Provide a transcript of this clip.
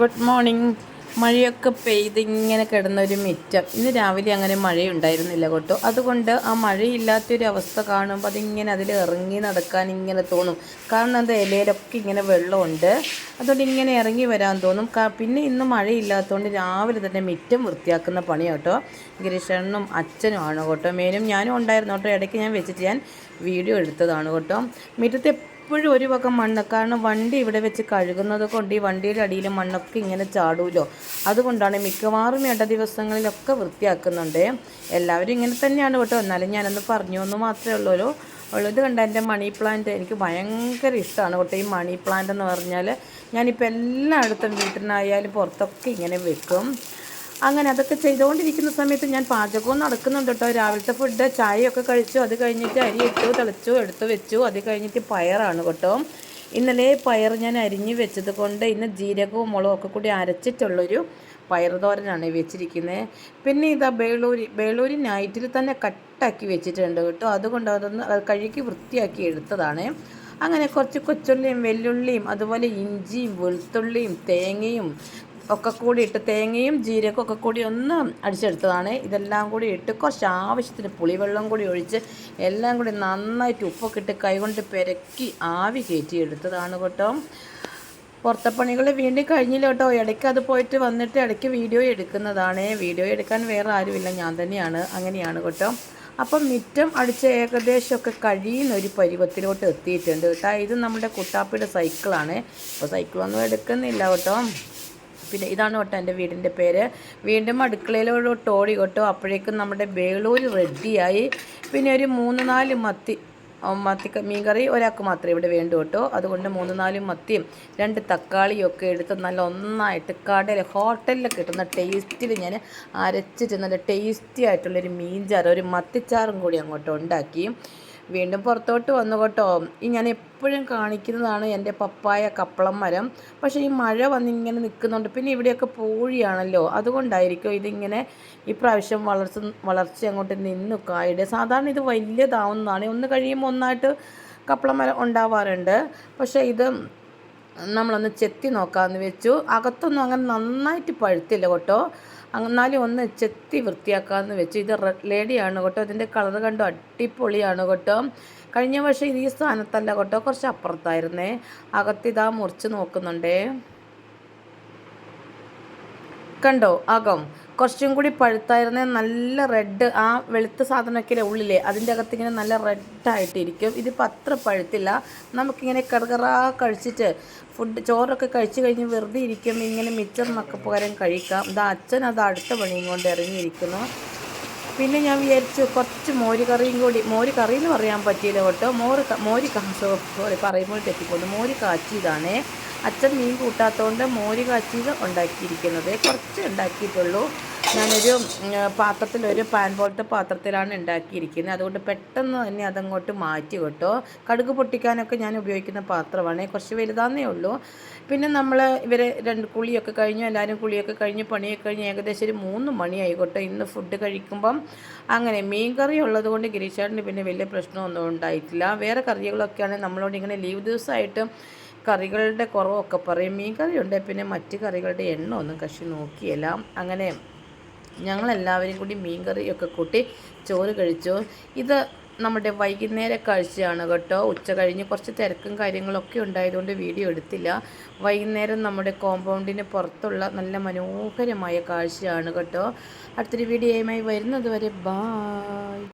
Good morning. മഴയൊക്കെ പെയ്ത് ഇങ്ങനെ കിടന്നൊരു മിറ്റം. ഇന്ന് രാവിലെ അങ്ങനെ മഴയുണ്ടായിരുന്നില്ല കേട്ടോ. അതുകൊണ്ട് ആ മഴയില്ലാത്തൊരു അവസ്ഥ കാണുമ്പോൾ അതിങ്ങനെ അതിൽ ഇറങ്ങി നടക്കാൻ ഇങ്ങനെ തോന്നും. കാരണം എന്താ ഇലയിലൊക്കെ ഇങ്ങനെ വെള്ളമുണ്ട്. അതുകൊണ്ട് ഇങ്ങനെ ഇറങ്ങി വരാൻ തോന്നും. പിന്നെ ഇന്ന് മഴയില്ലാത്തതുകൊണ്ട് രാവിലെ തന്നെ മിറ്റം വൃത്തിയാക്കുന്ന പണി കേട്ടോ. ഗിരീഷണ്ണും അച്ഛനും ആണ് കേട്ടോ. മേനും ഞാനും ഉണ്ടായിരുന്നു കേട്ടോ. ഇടയ്ക്ക് ഞാൻ വെച്ചിട്ട് ഞാൻ വീഡിയോ എടുത്തതാണ് കേട്ടോ. മിറ്റത്തെ എപ്പോഴും ഒരു വക മണ്ണ്. കാരണം വണ്ടി ഇവിടെ വെച്ച് കഴുകുന്നത് കൊണ്ട് ഈ വണ്ടിയുടെ അടിയിൽ മണ്ണൊക്കെ ഇങ്ങനെ ചാടൂലോ? അതുകൊണ്ടാണ് മിക്കവാറും ഇട ദിവസങ്ങളിലൊക്കെ വൃത്തിയാക്കുന്നുണ്ട്. എല്ലാവരും ഇങ്ങനെ തന്നെയാണ് കേട്ടോ. എന്നാലും ഞാനൊന്ന് പറഞ്ഞു എന്ന് മാത്രമേ ഉള്ളൂ. ഉള്ളത് കണ്ട എന്റെ മണി പ്ലാന്റ് എനിക്ക് ഭയങ്കര ഇഷ്ടമാണ് കേട്ടോ. ഈ മണി പ്ലാന്റ് എന്ന് പറഞ്ഞാൽ ഞാനിപ്പോൾ എല്ലായിടത്തും വീട്ടിനായാലും പുറത്തൊക്കെ ഇങ്ങനെ വെക്കും. അങ്ങനെ അതൊക്കെ ചെയ്തുകൊണ്ടിരിക്കുന്ന സമയത്ത് ഞാൻ പാചകവും നടക്കുന്നുണ്ട് കേട്ടോ. രാവിലത്തെ ഫുഡ് ചായയൊക്കെ കഴിച്ചു. അത് കഴിഞ്ഞിട്ട് അരി ഇട്ടു തിളച്ചു എടുത്തു വെച്ചു. അത് കഴിഞ്ഞിട്ട് പയറാണ് കേട്ടോ. ഇന്നലെ പയർ ഞാൻ അരിഞ്ഞ് വെച്ചത് കൊണ്ട് ഇന്ന് ജീരകവും മുളകും ഒക്കെ കൂടി അരച്ചിട്ടുള്ളൊരു പയർ തോരനാണ് വെച്ചിരിക്കുന്നത് പിന്നെ ഇതാ ബേളൂരി ബേളൂരി നൈറ്റിൽ തന്നെ കട്ടാക്കി വെച്ചിട്ടുണ്ട് കേട്ടോ. അതുകൊണ്ട് അതൊന്ന് കഴുകി വൃത്തിയാക്കി എടുത്തതാണ്. അങ്ങനെ കുറച്ച് കൊച്ചുള്ളിയും വെല്ലുള്ളിയും അതുപോലെ ഇഞ്ചിയും വെളുത്തുള്ളിയും തേങ്ങയും ഒക്കെ കൂടി ഇട്ട് തേങ്ങയും ജീരകവും ഒക്കെ കൂടി ഒന്ന് അടിച്ചെടുത്തതാണ്. ഇതെല്ലാം കൂടി ഇട്ട് കുറച്ച് ആവശ്യത്തിന് പുളിവെള്ളം കൂടി ഒഴിച്ച് എല്ലാം കൂടി നന്നായിട്ട് ഉപ്പൊക്കെ ഇട്ട് കൈകൊണ്ട് പെരക്കി ആവി കയറ്റി എടുത്തതാണ് കേട്ടോ. പുറത്തപ്പണികൾ വീണ്ടും കഴിഞ്ഞില്ല കേട്ടോ. ഇടയ്ക്ക് അത് പോയിട്ട് വന്നിട്ട് ഇടയ്ക്ക് വീഡിയോ എടുക്കുന്നതാണ്. വീഡിയോ എടുക്കാൻ വേറെ ആരുമില്ല. ഞാൻ തന്നെയാണ്. അങ്ങനെയാണ് കേട്ടോ. അപ്പം മിറ്റം അടിച്ച് ഏകദേശമൊക്കെ കഴിയുന്ന ഒരു പരുവത്തിലോട്ട് എത്തിയിട്ടുണ്ട് കേട്ടോ. ഇത് നമ്മുടെ കുട്ടാപ്പിയുടെ സൈക്കിളാണ് അപ്പോൾ സൈക്കിളൊന്നും എടുക്കുന്നില്ല കേട്ടോ. പിന്നെ ഇതാണ് കേട്ടോ എന്റെ വീടിന്റെ പേര്. വീണ്ടും അടുക്കളയിലോട്ട് ഓടി കേട്ടോ. അപ്പോഴേക്കും നമ്മുടെ ബേളൂർ റെഡിയായി. പിന്നെ ഒരു മൂന്ന് നാല് മത്തി മത്തി മീൻകറി ഒരാൾക്ക് മാത്രമേ ഇവിടെ വേണ്ടു കേട്ടോ. അതുകൊണ്ട് മൂന്ന് നാല് മത്തിയും രണ്ട് തക്കാളിയും ഒക്കെ എടുത്ത് നല്ല ഒന്നായിട്ട് കടയിൽ ഹോട്ടലിൽ കിട്ടുന്ന ടേസ്റ്റിൽ ഞാൻ അരച്ചിട്ട് നല്ല ടേസ്റ്റി ആയിട്ടുള്ളൊരു മീൻചാറ് ഒരു മത്തിച്ചാറും കൂടി അങ്ങോട്ട് ഉണ്ടാക്കി. വീണ്ടും പുറത്തോട്ട് വന്നു കേട്ടോ. ഈ ഞാൻ എപ്പോഴും കാണിക്കുന്നതാണ് എന്റെ പപ്പായ കപ്പളം മരം. പക്ഷേ ഈ മഴ വന്നിങ്ങനെ നിൽക്കുന്നുണ്ട്. പിന്നെ ഇവിടെയൊക്കെ പൂഴിയാണല്ലോ. അതുകൊണ്ടായിരിക്കും ഇതിങ്ങനെ ഇപ്രാവശ്യം വളർച്ച വളർച്ച അങ്ങോട്ട് നിന്നു കായുടെ. സാധാരണ ഇത് വലിയതാവുന്നതാണ്. ഒന്ന് കഴിയുമ്പോൾ ഒന്നായിട്ട് കപ്പളം മരം ഉണ്ടാവാറുണ്ട്. പക്ഷേ ഇത് നമ്മളൊന്ന് ചെത്തി നോക്കാമെന്ന് വെച്ചു. അകത്തൊന്നും അങ്ങനെ നന്നായിട്ട് പഴുത്തില്ല കേട്ടോ. എന്നാലും ഒന്ന് ചെത്തി വൃത്തിയാക്കാമെന്ന് വെച്ച്. ഇത് റെഡ് ലേഡിയാണ് കേട്ടോ. ഇതിന്റെ കളർ കണ്ടോ? അടിപൊളിയാണ് കേട്ടോ. കഴിഞ്ഞ വർഷം ഇത് ഈ സ്ഥാനത്തല്ല കേട്ടോ. കുറച്ച് അപ്പുറത്തായിരുന്നേ. അകത്തിതാ മുറിച്ച് നോക്കുന്നുണ്ടേ. കണ്ടോ? അകം. കുറച്ചും കൂടി പഴുത്തായിരുന്നേ നല്ല റെഡ് ആ വെളുത്ത സാധനമൊക്കെ ഉള്ളില്ലേ അതിന്റെ അകത്ത് ഇങ്ങനെ നല്ല റെഡായിട്ടിരിക്കും ഇതിപ്പോൾ അത്ര പഴുത്തില്ല. നമുക്കിങ്ങനെ കറുകറാ കഴിച്ചിട്ട് ഫുഡ് ചോറൊക്കെ കഴിച്ച് കഴിഞ്ഞ് വെറുതെ ഇരിക്കുമ്പോൾ ഇങ്ങനെ മിച്ചറിനൊക്കെ പകരം കഴിക്കാം. ഇത് അച്ഛൻ അത് അടുത്ത പണിയും കൊണ്ട് ഇറങ്ങിയിരിക്കുന്നു. പിന്നെ ഞാൻ വിചാരിച്ചു കുറച്ച് മോര് കറിയും കൂടി മോര് കറി എന്ന് പറയാൻ പറ്റിയില്ല കേട്ടോ. മോര് മോര് സോറി പറയുമ്പോൾ തെറ്റിപ്പോന്നു. മോര് കാച്ചിയതാണേ. അച്ഛൻ മീൻ കൂട്ടാത്തതുകൊണ്ട് മോര് കാച്ചിയത് ഉണ്ടാക്കിയിരിക്കുന്നത്. കുറച്ച് ഉണ്ടാക്കിയിട്ടുള്ളൂ. ഞാനൊരു പാത്രത്തിൽ ഒരു പാൻ പോലത്തെ പാത്രത്തിലാണ് ഉണ്ടാക്കിയിരിക്കുന്നത്. അതുകൊണ്ട് പെട്ടെന്ന് തന്നെ അതങ്ങോട്ട് മാറ്റി കേട്ടോ. കടുക് പൊട്ടിക്കാനൊക്കെ ഞാൻ ഉപയോഗിക്കുന്ന പാത്രമാണ്. കുറച്ച് വലുതാന്നേ ഉള്ളൂ. പിന്നെ നമ്മൾ ഇവരെ രണ്ട് കുളിയൊക്കെ കഴിഞ്ഞു എല്ലാവരും കുളിയൊക്കെ കഴിഞ്ഞ് പണിയൊക്കെ കഴിഞ്ഞ് ഏകദേശം ഒരു മൂന്ന് മണിയായി കേട്ടോ. ഇന്ന് ഫുഡ് കഴിക്കുമ്പം അങ്ങനെ മീൻ കറി ഉള്ളത് കൊണ്ട് ഗിരീഷേട്ടന് പിന്നെ വലിയ പ്രശ്നമൊന്നും ഉണ്ടായിട്ടില്ല. വേറെ കറികളൊക്കെയാണ് നമ്മളോട് ഇങ്ങനെ ലീവ് ദിവസമായിട്ട് കറികളുടെ കുറവൊക്കെ പറയും. മീൻ കറി കറിയുണ്ട് പിന്നെ മറ്റ് കറികളുടെ എണ്ണമൊന്നും കക്ഷി നോക്കിയല്ല. അങ്ങനെ ഞങ്ങളെല്ലാവരും കൂടി മീൻ കറിയൊക്കെ കൂട്ടി ചോറ് കഴിച്ചു. ഇത് നമ്മുടെ വൈകുന്നേര കാഴ്ചയാണ് കേട്ടോ. ഉച്ച കഴിഞ്ഞ് കുറച്ച് തിരക്കും കാര്യങ്ങളൊക്കെ ഉണ്ടായതുകൊണ്ട് വീഡിയോ എടുത്തില്ല. വൈകുന്നേരം നമ്മുടെ കോമ്പൗണ്ടിന് പുറത്തുള്ള നല്ല മനോഹരമായ കാഴ്ചയാണ് കേട്ടോ. അടുത്തൊരു വീഡിയോയുമായി വരുന്നത് വരെ ബായ്